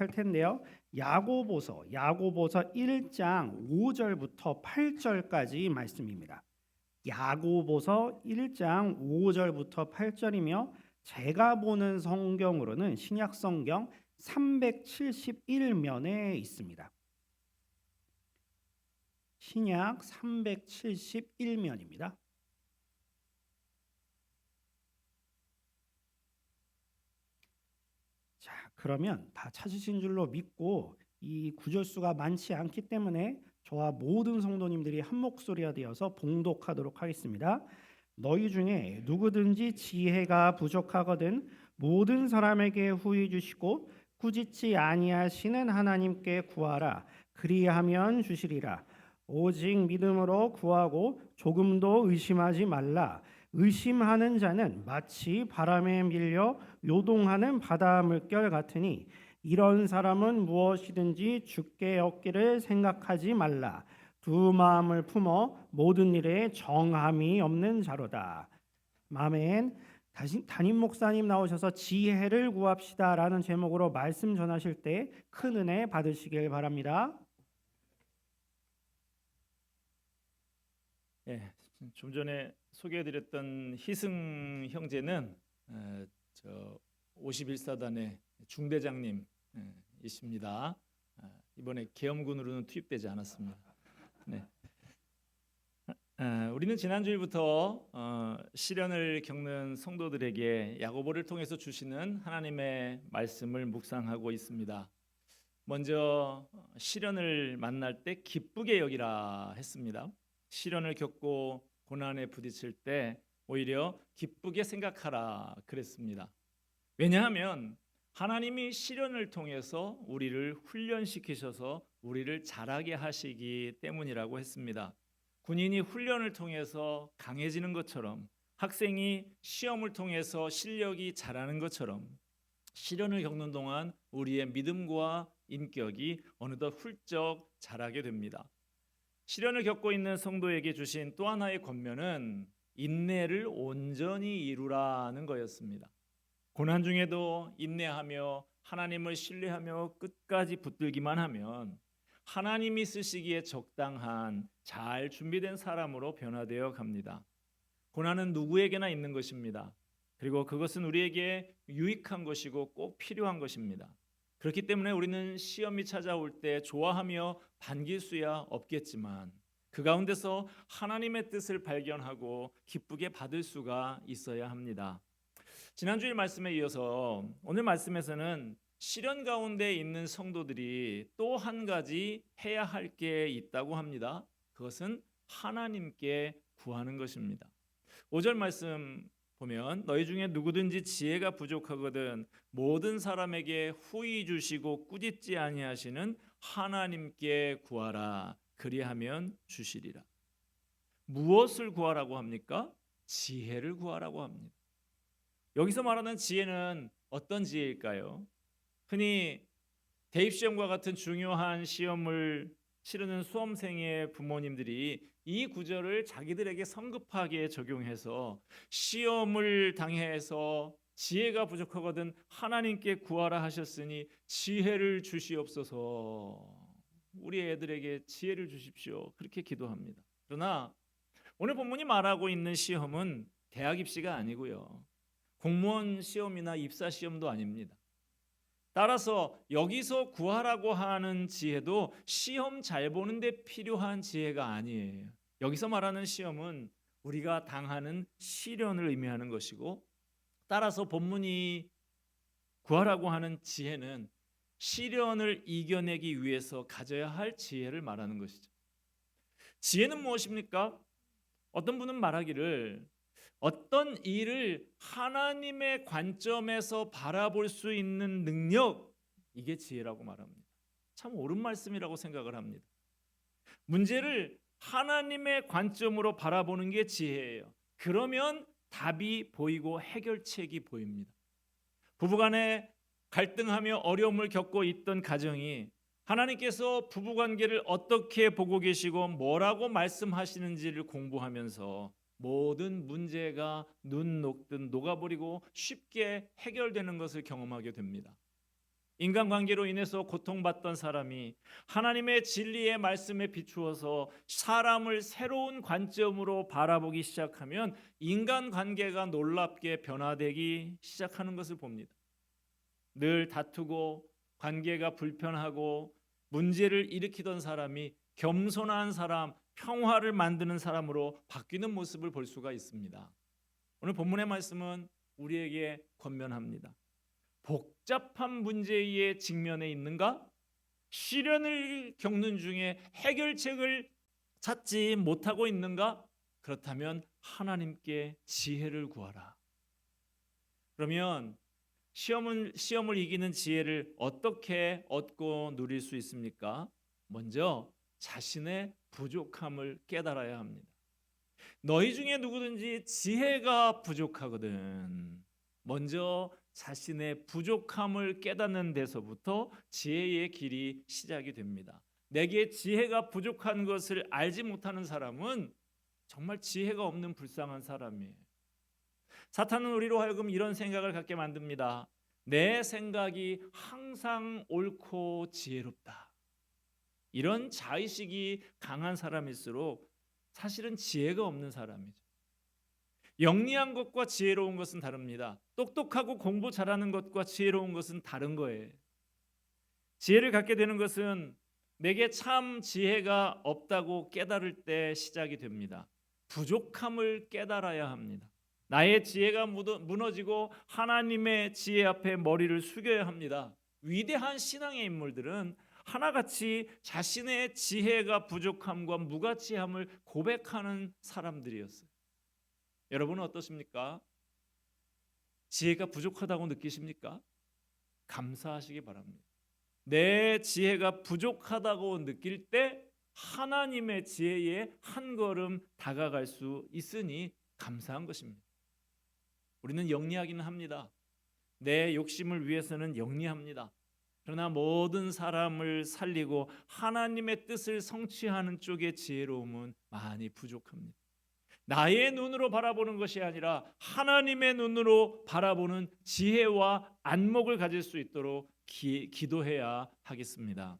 할 텐데요. 야고보서 야고보서 1장 5절부터 8절까지 말씀입니다. 야고보서 1장 5절부터 8절이며 제가 보는 성경으로는 신약 성경 371면에 있습니다. 신약 371면입니다. 자, 그러면 다 찾으신 줄로 믿고 이 구절수가 많지 않기 때문에 저와 모든 성도님들이 한 목소리가 되어서 봉독하도록 하겠습니다. 너희 중에 누구든지 지혜가 부족하거든 모든 사람에게 후히 주시고 꾸짖지 아니하시는 하나님께 구하라. 그리하면 주시리라. 오직 믿음으로 구하고 조금도 의심하지 말라 의심하는 자는 마치 바람에 밀려 요동하는 바다 물결 같으니 이런 사람은 무엇이든지 죽게 얻기를 생각하지 말라. 두 마음을 품어 모든 일에 정함이 없는 자로다. 아멘. 담임 목사님 나오셔서 지혜를 구합시다라는 제목으로 말씀 전하실 때 큰 은혜 받으시길 바랍니다. 예, 좀 전에 소개해드렸던 희승 형제는 에, 저 51사단의 중대장님이십니다. 아, 이번에 계엄군으로는 투입되지 않았습니다. 네. 아, 우리는 지난 주일부터 어, 시련을 겪는 성도들에게 야고보를 통해서 주시는 하나님의 말씀을 묵상하고 있습니다. 먼저 시련을 만날 때 기쁘게 여기라 했습니다. 시련을 겪고 고난에 부딪힐 때 오히려 기쁘게 생각하라 그랬습니다. 왜냐하면 하나님이 시련을 통해서 우리를 훈련시키셔서 우리를 자라게 하시기 때문이라고 했습니다. 군인이 훈련을 통해서 강해지는 것처럼 학생이 시험을 통해서 실력이 자라는 것처럼 시련을 겪는 동안 우리의 믿음과 인격이 어느덧 훌쩍 자라게 됩니다. 시련을 겪고 있는 성도에게 주신 또 하나의 권면은 인내를 온전히 이루라는 거였습니다. 고난 중에도 인내하며 하나님을 신뢰하며 끝까지 붙들기만 하면 하나님이 쓰시기에 적당한 잘 준비된 사람으로 변화되어 갑니다. 고난은 누구에게나 있는 것입니다. 그리고 그것은 우리에게 유익한 것이고 꼭 필요한 것입니다. 그렇기 때문에 우리는 시험이 찾아올 때 좋아하며 반길 수야 없겠지만 그 가운데서 하나님의 뜻을 발견하고 기쁘게 받을 수가 있어야 합니다. 지난주일 말씀에 이어서 오늘 말씀에서는 시련 가운데 있는 성도들이 또 한 가지 해야 할 게 있다고 합니다. 그것은 하나님께 구하는 것입니다. 5절 말씀 보면 너희 중에 누구든지 지혜가 부족하거든 모든 사람에게 후히 주시고 꾸짖지 아니하시는 하나님께 구하라 그리하면 주시리라. 무엇을 구하라고 합니까? 지혜를 구하라고 합니다. 여기서 말하는 지혜는 어떤 지혜일까요? 흔히 대입 시험과 같은 중요한 시험을 치르는 수험생의 부모님들이 이 구절을 자기들에게 성급하게 적용해서 시험을 당해서 지혜가 부족하거든 하나님께 구하라 하셨으니 지혜를 주시옵소서. 우리 애들에게 지혜를 주십시오. 그렇게 기도합니다. 그러나 오늘 본문이 말하고 있는 시험은 대학 입시가 아니고요. 공무원 시험이나 입사 시험도 아닙니다. 따라서 여기서 구하라고 하는 지혜도 시험 잘 보는데 필요한 지혜가 아니에요. 여기서 말하는 시험은 우리가 당하는 시련을 의미하는 것이고 따라서 본문이 구하라고 하는 지혜는 시련을 이겨내기 위해서 가져야 할 지혜를 말하는 것이죠. 지혜는 무엇입니까? 어떤 분은 말하기를 어떤 일을 하나님의 관점에서 바라볼 수 있는 능력 이게 지혜라고 말합니다. 참 옳은 말씀이라고 생각을 합니다. 문제를 하나님의 관점으로 바라보는 게 지혜예요. 그러면 답이 보이고 해결책이 보입니다. 부부간에 갈등하며 어려움을 겪고 있던 가정이 하나님께서 부부 관계를 어떻게 보고 계시고 뭐라고 말씀하시는지를 공부하면서 모든 문제가 눈 녹듯 녹아버리고 쉽게 해결되는 것을 경험하게 됩니다. 인간관계로 인해서 고통받던 사람이 하나님의 진리의 말씀에 비추어서 사람을 새로운 관점으로 바라보기 시작하면 인간관계가 놀랍게 변화되기 시작하는 것을 봅니다. 늘 다투고 관계가 불편하고 문제를 일으키던 사람이 겸손한 사람, 평화를 만드는 사람으로 바뀌는 모습을 볼 수가 있습니다. 오늘 본문의 말씀은 우리에게 권면합니다. 복잡한 문제에 직면해 있는가? 시련을 겪는 중에 해결책을 찾지 못하고 있는가? 그렇다면 하나님께 지혜를 구하라. 그러면 시험을 시험을 이기는 지혜를 어떻게 얻고 누릴 수 있습니까? 먼저 자신의 부족함을 깨달아야 합니다. 너희 중에 누구든지 지혜가 부족하거든. 먼저 자신의 부족함을 깨닫는 데서부터 지혜의 길이 시작이 됩니다. 내게 지혜가 부족한 것을 알지 못하는 사람은 정말 지혜가 없는 불쌍한 사람이에요. 사탄은 우리로 하여금 이런 생각을 갖게 만듭니다. 내 생각이 항상 옳고 지혜롭다. 이런 자의식이 강한 사람일수록 사실은 지혜가 없는 사람이죠. 영리한 것과 지혜로운 것은 다릅니다. 똑똑하고 공부 잘하는 것과 지혜로운 것은 다른 거예요. 지혜를 갖게 되는 것은 내게 참 지혜가 없다고 깨달을 때 시작이 됩니다. 부족함을 깨달아야 합니다. 나의 지혜가 무너지고 하나님의 지혜 앞에 머리를 숙여야 합니다. 위대한 신앙의 인물들은 하나같이 자신의 지혜가 부족함과 무가치함을 고백하는 사람들이었어요. 여러분은 어떠십니까? 지혜가 부족하다고 느끼십니까? 감사하시기 바랍니다. 내 지혜가 부족하다고 느낄 때 하나님의 지혜에 한 걸음 다가갈 수 있으니 감사한 것입니다. 우리는 영리하기는 합니다. 내 욕심을 위해서는 영리합니다. 그러나 모든 사람을 살리고 하나님의 뜻을 성취하는 쪽의 지혜로움은 많이 부족합니다. 나의 눈으로 바라보는 것이 아니라 하나님의 눈으로 바라보는 지혜와 안목을 가질 수 있도록 기, 기도해야 하겠습니다.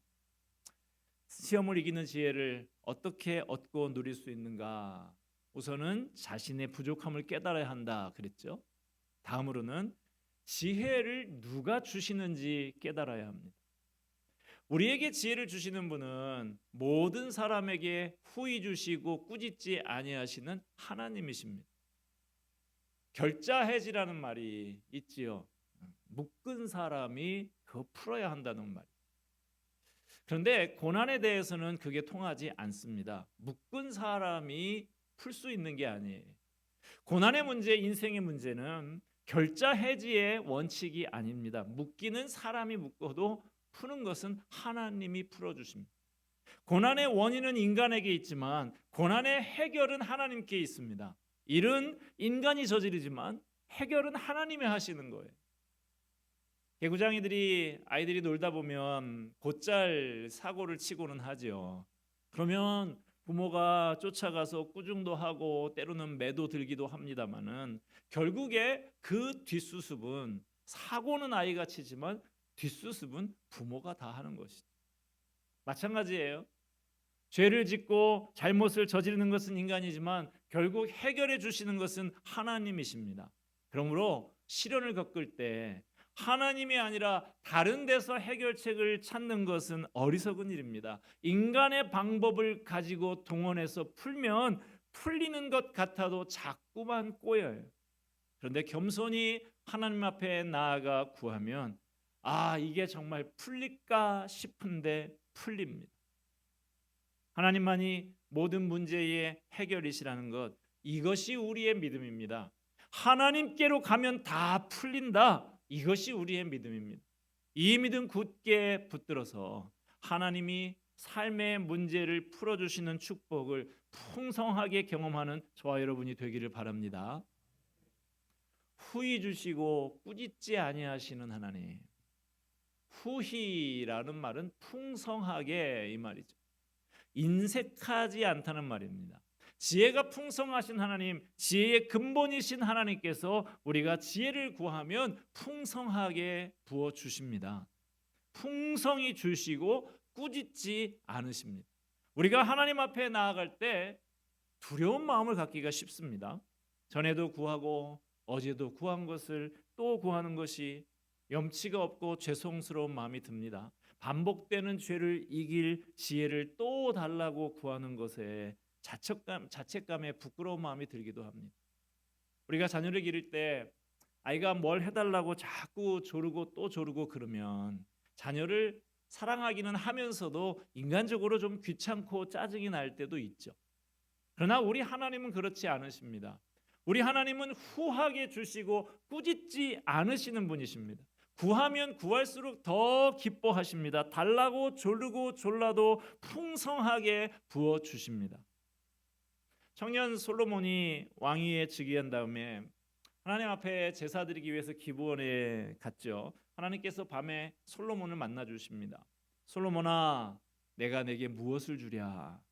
시험을 이기는 지혜를 어떻게 얻고 누릴 수 있는가? 우선은 자신의 부족함을 깨달아야 한다 그랬죠. 다음으로는 지혜를 누가 주시는지 깨달아야 합니다. 우리에게 지혜를 주시는 분은 모든 사람에게 후히 주시고 꾸짖지 아니하시는 하나님이십니다. 결자해지라는 말이 있지요. 묶은 사람이 그 풀어야 한다는 말. 그런데 고난에 대해서는 그게 통하지 않습니다. 묶은 사람이 풀 수 있는 게 아니에요. 고난의 문제, 인생의 문제는 결자 해지의 원칙이 아닙니다. 묶이는 사람이 묶어도 푸는 것은 하나님이 풀어 주십니다. 고난의 원인은 인간에게 있지만 고난의 해결은 하나님께 있습니다. 일은 인간이 저지르지만 해결은 하나님이 하시는 거예요. 개구장이들이 아이들이 놀다 보면 곧잘 사고를 치고는 하죠. 그러면 부모가 쫓아가서 꾸중도 하고 때로는 매도 들기도 합니다만은 결국에 그 뒷수습은 사고는 아이가 치지만 뒷수습은 부모가 다 하는 것이죠. 마찬가지예요. 죄를 짓고 잘못을 저지르는 것은 인간이지만 결국 해결해 주시는 것은 하나님이십니다. 그러므로 시련을 겪을 때 하나님이 아니라 다른 데서 해결책을 찾는 것은 어리석은 일입니다. 인간의 방법을 가지고 동원해서 풀면 풀리는 것 같아도 자꾸만 꼬여요. 그런데 겸손히 하나님 앞에 나아가 구하면 아, 이게 정말 풀릴까 싶은데 풀립니다. 하나님만이 모든 문제의 해결이시라는 것 이것이 우리의 믿음입니다. 하나님께로 가면 다 풀린다. 이것이 우리의 믿음입니다. 이 믿음 굳게 붙들어서 하나님이 삶의 문제를 풀어 주시는 축복을 풍성하게 경험하는 저와 여러분이 되기를 바랍니다. 후히 주시고 꾸짖지 아니하시는 하나님. 후히라는 말은 풍성하게 이 말이죠. 인색하지 않다는 말입니다. 지혜가 풍성하신 하나님, 지혜의 근본이신 하나님께서 우리가 지혜를 구하면 풍성하게 부어 주십니다. 풍성히 주시고 꾸짖지 않으십니다. 우리가 하나님 앞에 나아갈 때 두려운 마음을 갖기가 쉽습니다. 전에도 구하고 어제도 구한 것을 또 구하는 것이 염치가 없고 죄송스러운 마음이 듭니다. 반복되는 죄를 이길 지혜를 또 달라고 구하는 것에 자책감, 자책감에 부끄러운 마음이 들기도 합니다. 우리가 자녀를 기를 때 아이가 뭘 해달라고 자꾸 조르고 또 조르고 그러면 자녀를 사랑하기는 하면서도 인간적으로 좀 귀찮고 짜증이 날 때도 있죠. 그러나 우리 하나님은 그렇지 않으십니다. 우리 하나님은 후하게 주시고 꾸짖지 않으시는 분이십니다. 구하면 구할수록 더 기뻐하십니다. 달라고 졸르고 졸라도 풍성하게 부어 주십니다. 청년 솔로몬이 왕위에 즉위한 다음에 하나님 앞에 제사 드리기 위해서 기부원에 갔죠. 하나님께서 밤에 솔로몬을 만나 주십니다. 솔로몬아, 내가 내게 무엇을 주랴?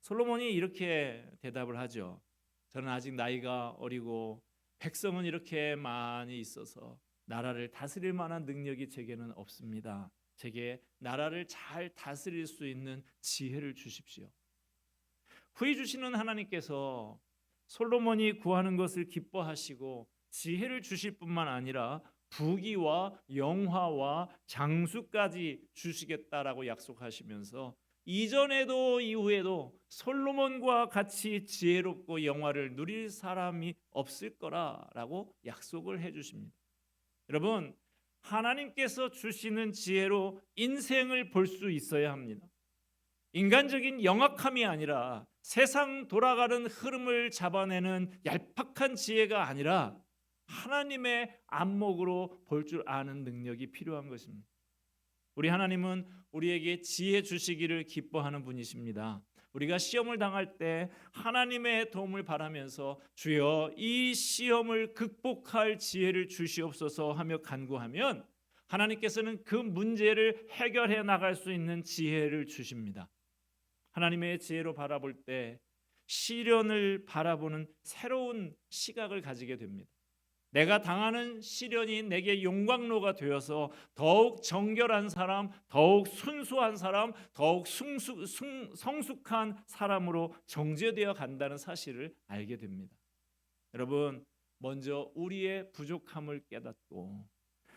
솔로몬이 이렇게 대답을 하죠. 저는 아직 나이가 어리고 백성은 이렇게 많이 있어서 나라를 다스릴 만한 능력이 제게는 없습니다. 제게 나라를 잘 다스릴 수 있는 지혜를 주십시오. 후히 주시는 하나님께서 솔로몬이 구하는 것을 기뻐하시고 지혜를 주실 뿐만 아니라 부귀와 영화와 장수까지 주시겠다라고 약속하시면서 이전에도 이후에도 솔로몬과 같이 지혜롭고 영화를 누릴 사람이 없을 거라라고 약속을 해 주십니다. 여러분, 하나님께서 주시는 지혜로 인생을 볼 수 있어야 합니다. 인간적인 영악함이 아니라 세상 돌아가는 흐름을 잡아내는 얄팍한 지혜가 아니라 하나님의 안목으로 볼 줄 아는 능력이 필요한 것입니다. 우리 하나님은 우리에게 지혜 주시기를 기뻐하는 분이십니다. 우리가 시험을 당할 때 하나님의 도움을 바라면서 주여 이 시험을 극복할 지혜를 주시옵소서 하며 간구하면 하나님께서는 그 문제를 해결해 나갈 수 있는 지혜를 주십니다. 하나님의 지혜로 바라볼 때 시련을 바라보는 새로운 시각을 가지게 됩니다. 내가 당하는 시련이 내게 용광로가 되어서 더욱 정결한 사람, 더욱 순수한 사람, 더욱 숭수, 숭, 성숙한 사람으로 정제되어 간다는 사실을 알게 됩니다. 여러분, 먼저 우리의 부족함을 깨닫고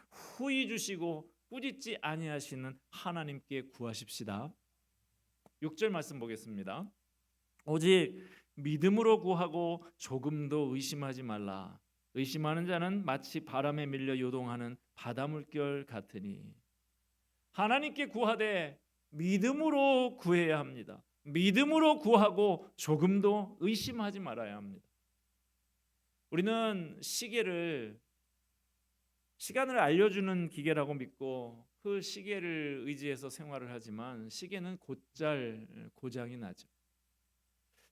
후히 주시고 꾸짖지 아니하시는 하나님께 구하십시다. 6절 말씀 보겠습니다. 오직 믿음으로 구하고 조금도 의심하지 말라. 의심하는 자는 마치 바람에 밀려 요동하는 바다 물결 같으니 하나님께 구하되 믿음으로 구해야 합니다. 믿음으로 구하고 조금도 의심하지 말아야 합니다. 우리는 시계를 시간을 알려주는 기계라고 믿고 그 시계를 의지해서 생활을 하지만 시계는 곧잘 고장이 나죠.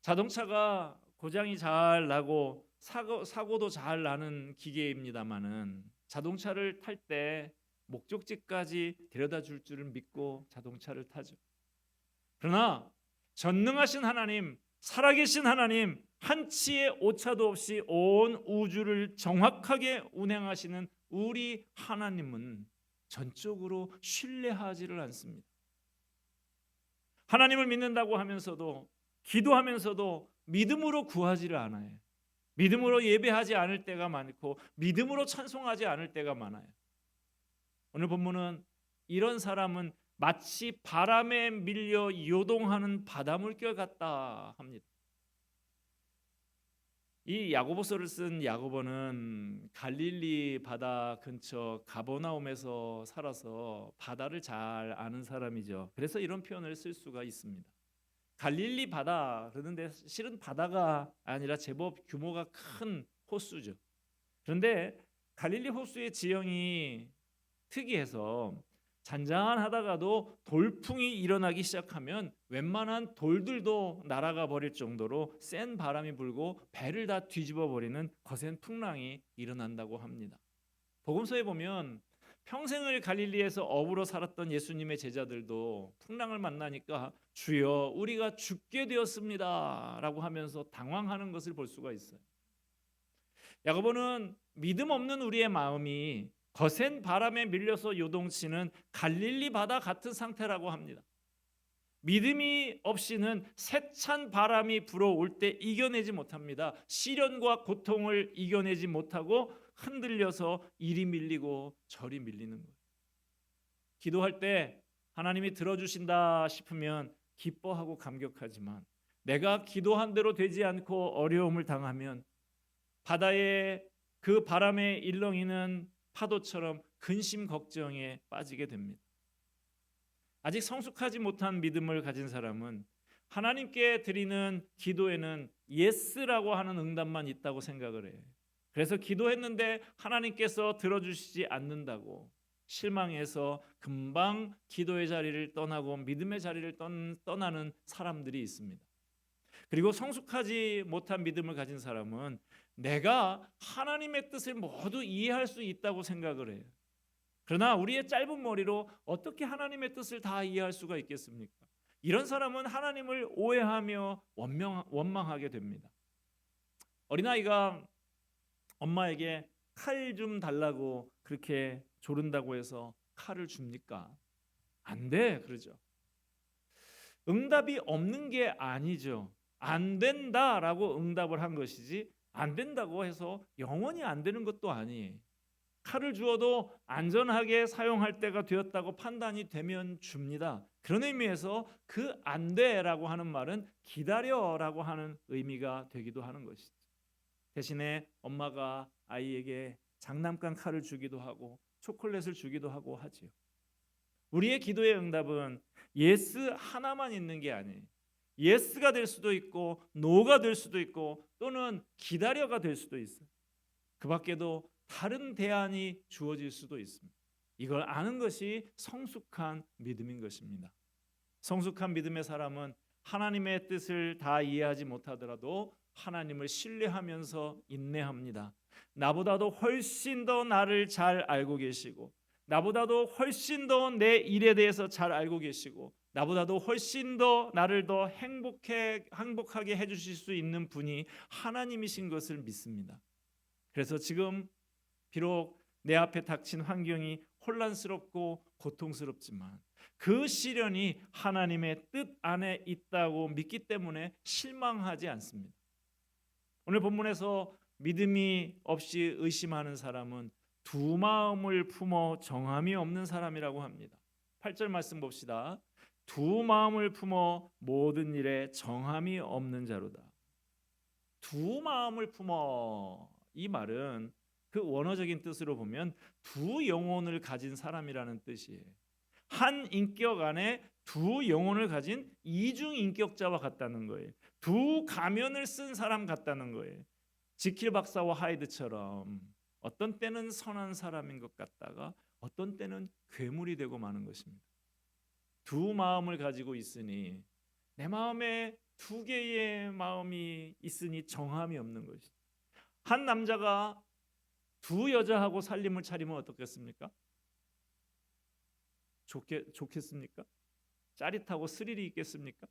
자동차가 고장이 잘 나고 사고, 사고도 잘 나는 기계입니다만은 자동차를 탈 때 목적지까지 데려다 줄 줄을 믿고 자동차를 타죠. 그러나 전능하신 하나님, 살아계신 하나님, 한치의 오차도 없이 온 우주를 정확하게 운행하시는 우리 하나님은 전적으로 신뢰하지를 않습니다. 하나님을 믿는다고 하면서도 기도하면서도 믿음으로 구하지를 않아요. 믿음으로 예배하지 않을 때가 많고 믿음으로 찬송하지 않을 때가 많아요. 오늘 본문은 이런 사람은 마치 바람에 밀려 요동하는 바닷물결 같다 합니다. 이 야고보서를 쓴 야고보는 갈릴리 바다 근처 가버나움에서 살아서 바다를 잘 아는 사람이죠. 그래서 이런 표현을 쓸 수가 있습니다. 갈릴리 바다 그러는데 실은 바다가 아니라 제법 규모가 큰 호수죠. 그런데 갈릴리 호수의 지형이 특이해서 잔잔하다가도 돌풍이 일어나기 시작하면 웬만한 돌들도 날아가 버릴 정도로 센 바람이 불고 배를 다 뒤집어 버리는 거센 풍랑이 일어난다고 합니다. 복음서에 보면 평생을 갈릴리에서 어부로 살았던 예수님의 제자들도 풍랑을 만나니까 주여 우리가 죽게 되었습니다라고 하면서 당황하는 것을 볼 수가 있어요. 야고보는 믿음 없는 우리의 마음이 거센 바람에 밀려서 요동치는 갈릴리 바다 같은 상태라고 합니다. 믿음이 없이는 세찬 바람이 불어올 때 이겨내지 못합니다. 시련과 고통을 이겨내지 못하고 흔들려서 이리 밀리고 저리 밀리는 거예요. 기도할 때 하나님이 들어주신다 싶으면 기뻐하고 감격하지만 내가 기도한 대로 되지 않고 어려움을 당하면 바다에 그 바람에 일렁이는 파도처럼 근심 걱정에 빠지게 됩니다. 아직 성숙하지 못한 믿음을 가진 사람은 하나님께 드리는 기도에는 예스라고 하는 응답만 있다고 생각을 해요. 그래서 기도했는데 하나님께서 들어주시지 않는다고 실망해서 금방 기도의 자리를 떠나고 믿음의 자리를 떠, 떠나는 사람들이 있습니다. 그리고 성숙하지 못한 믿음을 가진 사람은 내가 하나님의 뜻을 모두 이해할 수 있다고 생각을 해요. 그러나 우리의 짧은 머리로 어떻게 하나님의 뜻을 다 이해할 수가 있겠습니까? 이런 사람은 하나님을 오해하며 원명, 원망하게 됩니다. 어린아이가 엄마에게 칼 좀 달라고 그렇게 조른다고 해서 칼을 줍니까? 안 돼, 그러죠. 응답이 없는 게 아니죠. 안 된다라고 응답을 한 것이지 안 된다고 해서 영원히 안 되는 것도 아니에요. 칼을 주어도 안전하게 사용할 때가 되었다고 판단이 되면 줍니다. 그런 의미에서 그 안 돼라고 하는 말은 기다려라고 하는 의미가 되기도 하는 것이죠. 대신에 엄마가 아이에게 장난감 칼을 주기도 하고 초콜릿을 주기도 하고 하지요. 우리의 기도의 응답은 예스 하나만 있는 게 아니에요. 예스가 될 수도 있고 노가 될 수도 있고 또는 기다려가 될 수도 있어요. 그 밖에도 다른 대안이 주어질 수도 있습니다. 이걸 아는 것이 성숙한 믿음인 것입니다. 성숙한 믿음의 사람은 하나님의 뜻을 다 이해하지 못하더라도 하나님을 신뢰하면서 인내합니다. 나보다도 훨씬 더 나를 잘 알고 계시고 나보다도 훨씬 더 내 일에 대해서 잘 알고 계시고 나보다도 훨씬 더 나를 더 행복해 행복하게 해 주실 수 있는 분이 하나님이신 것을 믿습니다. 그래서 지금 비록 내 앞에 닥친 환경이 혼란스럽고 고통스럽지만 그 시련이 하나님의 뜻 안에 있다고 믿기 때문에 실망하지 않습니다. 오늘 본문에서 믿음이 없이 의심하는 사람은 두 마음을 품어 정함이 없는 사람이라고 합니다. 8절 말씀 봅시다. 두 마음을 품어 모든 일에 정함이 없는 자로다. 두 마음을 품어 이 말은 그 원어적인 뜻으로 보면 두 영혼을 가진 사람이라는 뜻이에요. 한 인격 안에 두 영혼을 가진 이중 인격자와 같다는 거예요. 두 가면을 쓴 사람 같다는 거예요. 지킬 박사와 하이드처럼 어떤 때는 선한 사람인 것 같다가 어떤 때는 괴물이 되고 마는 것입니다. 두 마음을 가지고 있으니 내 마음에 두 개의 마음이 있으니 정함이 없는 것이. 한 남자가 두 여자하고 살림을 차리면 어떻겠습니까? 좋게 좋겠습니까? 짜릿하고 스릴이 있겠습니까?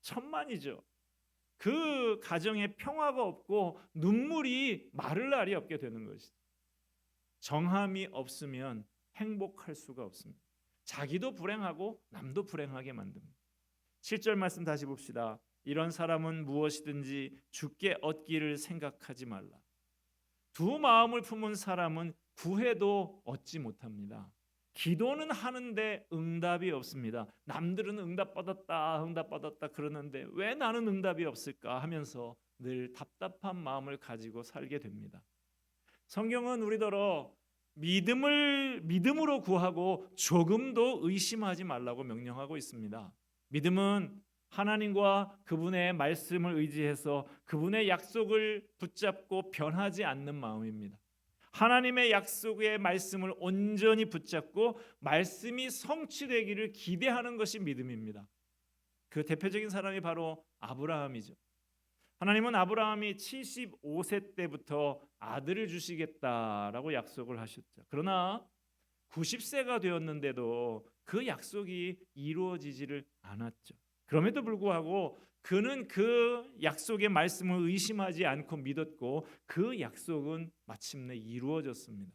천만이죠. 그 가정에 평화가 없고 눈물이 마를 날이 없게 되는 것이. 정함이 없으면 행복할 수가 없습니다. 자기도 불행하고 남도 불행하게 만듭니다. 7절 말씀 다시 봅시다. 이런 사람은 무엇이든지 죽게 얻기를 생각하지 말라. 두 마음을 품은 사람은 구해도 얻지 못합니다. 기도는 하는데 응답이 없습니다. 남들은 응답 받았다, 응답 받았다 그러는데 왜 나는 응답이 없을까 하면서 늘 답답한 마음을 가지고 살게 됩니다. 성경은 우리더러 믿음을 믿음으로 구하고 조금도 의심하지 말라고 명령하고 있습니다. 믿음은 하나님과 그분의 말씀을 의지해서 그분의 약속을 붙잡고 변하지 않는 마음입니다. 하나님의 약속의 말씀을 온전히 붙잡고 말씀이 성취되기를 기대하는 것이 믿음입니다. 그 대표적인 사람이 바로 아브라함이죠. 하나님은 아브라함이 75세 때부터 아들을 주시겠다라고 약속을 하셨죠. 그러나 90세가 되었는데도 그 약속이 이루어지지를 않았죠. 그럼에도 불구하고 그는 그 약속의 말씀을 의심하지 않고 믿었고 그 약속은 마침내 이루어졌습니다.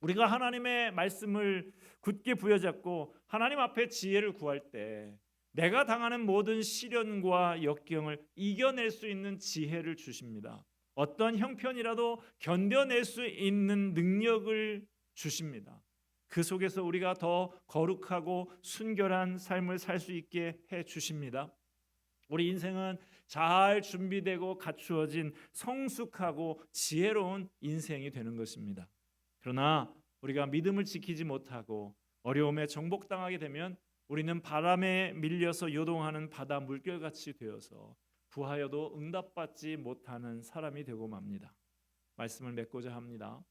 우리가 하나님의 말씀을 굳게 부여잡고 하나님 앞에 지혜를 구할 때 내가 당하는 모든 시련과 역경을 이겨낼 수 있는 지혜를 주십니다. 어떤 형편이라도 견뎌낼 수 있는 능력을 주십니다. 그 속에서 우리가 더 거룩하고 순결한 삶을 살 수 있게 해 주십니다. 우리 인생은 잘 준비되고 갖추어진 성숙하고 지혜로운 인생이 되는 것입니다. 그러나 우리가 믿음을 지키지 못하고 어려움에 정복당하게 되면 우리는 바람에 밀려서 요동하는 바다 물결같이 되어서 구하여도 응답받지 못하는 사람이 되고 맙니다. 말씀을 맺고자 합니다.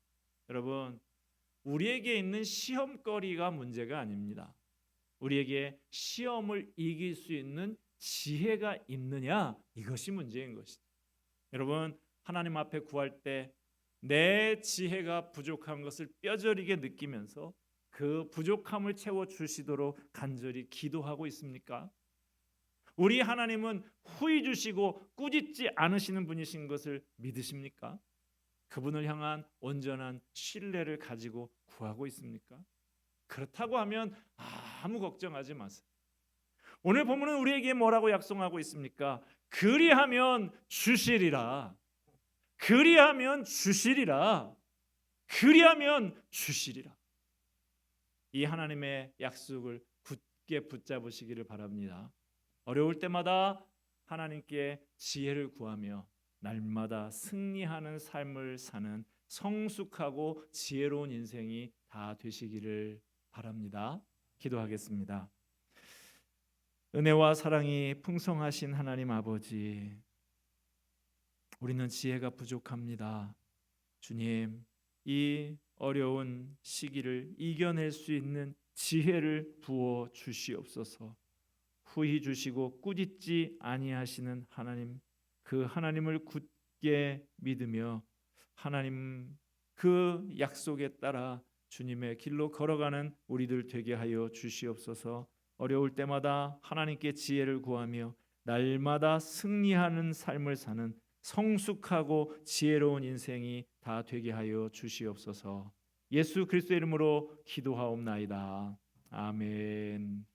여러분, 우리에게 있는 시험거리가 문제가 아닙니다. 우리에게 시험을 이길 수 있는 지혜가 있느냐 이것이 문제인 것이죠. 여러분 하나님 앞에 구할 때 내 지혜가 부족한 것을 뼈저리게 느끼면서 그 부족함을 채워 주시도록 간절히 기도하고 있습니까? 우리 하나님은 후히 주시고 꾸짖지 않으시는 분이신 것을 믿으십니까? 그분을 향한 온전한 신뢰를 가지고 구하고 있습니까? 그렇다고 하면 아무 걱정하지 마세요. 오늘 본문은 우리에게 뭐라고 약속하고 있습니까? 그리하면 주시리라. 그리하면 주시리라. 그리하면 주시리라. 이 하나님의 약속을 굳게 붙잡으시기를 바랍니다. 어려울 때마다 하나님께 지혜를 구하며 날마다 승리하는 삶을 사는 성숙하고 지혜로운 인생이 다 되시기를 바랍니다. 기도하겠습니다. 은혜와 사랑이 풍성하신 하나님 아버지, 우리는 지혜가 부족합니다. 주님, 이 어려운 시기를 이겨낼 수 있는 지혜를 부어 주시옵소서. 후히 주시고 꾸짖지 아니하시는 하나님, 그 하나님을 굳게 믿으며 하나님 그 약속에 따라 주님의 길로 걸어가는 우리들 되게 하여 주시옵소서. 어려울 때마다 하나님께 지혜를 구하며 날마다 승리하는 삶을 사는 성숙하고 지혜로운 인생이 다 되게 하여 주시옵소서. 예수 그리스도의 이름으로 기도하옵나이다. 아멘.